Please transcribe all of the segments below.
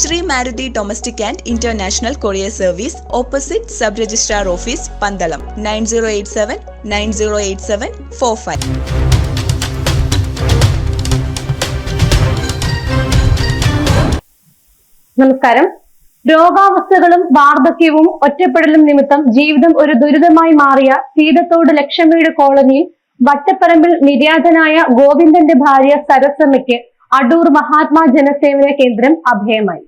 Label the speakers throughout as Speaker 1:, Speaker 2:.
Speaker 1: Shri Maruti domestic and international courier service opposite sub registrar office Pandalam nine zero eight seven nine zero eight seven four five.
Speaker 2: നമസ്കാരം. രോഗാവസ്ഥകളും വാർദ്ധക്യവും ഒറ്റപ്പെടലും നിമിത്തം ജീവിതം ഒരു ദുരിതമായി മാറിയ സീതത്തോട് ലക്ഷ്മിയുടെ കോളനിയിൽ വട്ടപ്പറമ്പിൽ നിര്യാതനായ ഗോവിന്ദന്റെ ഭാര്യ സരസമ്മയ്ക്ക് അടൂർ മഹാത്മാ ജനസേവന കേന്ദ്രം അഭയമായി.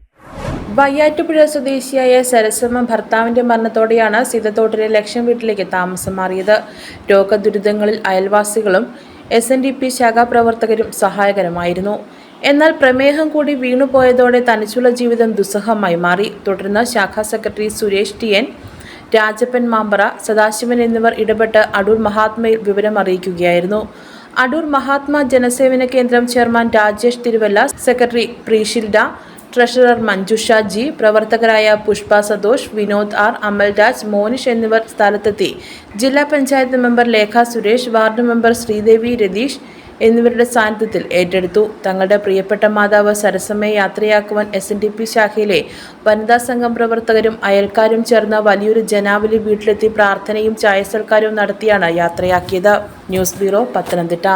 Speaker 3: വയ്യാറ്റുപുഴ സ്വദേശിയായ സരസമ്മ ഭർത്താവിന്റെ മരണത്തോടെയാണ് സീതത്തോട്ടിലെ ലക്ഷം വീട്ടിലേക്ക് താമസം മാറിയത്. രോഗദുരിതങ്ങളിൽ അയൽവാസികളും എസ് എൻ ഡി പി ശാഖാപ്രവർത്തകരും സഹായകരമായിരുന്നു. എന്നാൽ പ്രമേഹം കൂടി വീണുപോയതോടെ തനിച്ചുള്ള ജീവിതം ദുസ്സഹമായി മാറി. തുടർന്ന് ശാഖാ secretary Suresh T N Rajappan Mampara Sadasivan എന്നിവർ ഇടപെട്ട് അടൂർ മഹാത്മയിൽ വിവരം അറിയിക്കുകയായിരുന്നു Adoor Mahatma Janasevana Kendram chairman Rajesh Thiruvalla secretary Preeshilda treasurer Manjusha G പ്രവർത്തകരായ പുഷ്പ സതോഷ് വിനോദ് ആർ അമൽരാജ് മോനിഷ് എന്നിവർ സ്ഥലത്തെത്തി. ജില്ലാ panchayat member Lekha Suresh ward member Sreedevi Ratheesh എന്നിവരുടെ സാന്നിധ്യത്തിൽ ഏറ്റെടുത്തു. തങ്ങളുടെ പ്രിയപ്പെട്ട മാതാവ് സരസമ്മയെ യാത്രയാക്കുവാൻ എസ് എൻ ഡി പി ശാഖയിലെ വനിതാ സംഘം പ്രവർത്തകരും അയൽക്കാരും ചേർന്ന് വലിയൊരു ജനാവലി വീട്ടിലെത്തി പ്രാർത്ഥനയും ചായ സൽക്കാരവും നടത്തിയാണ് യാത്രയാക്കിയത്. News bureau Pathanamthitta.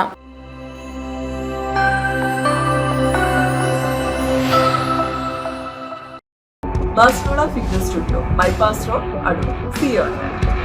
Speaker 4: Fitness studio road.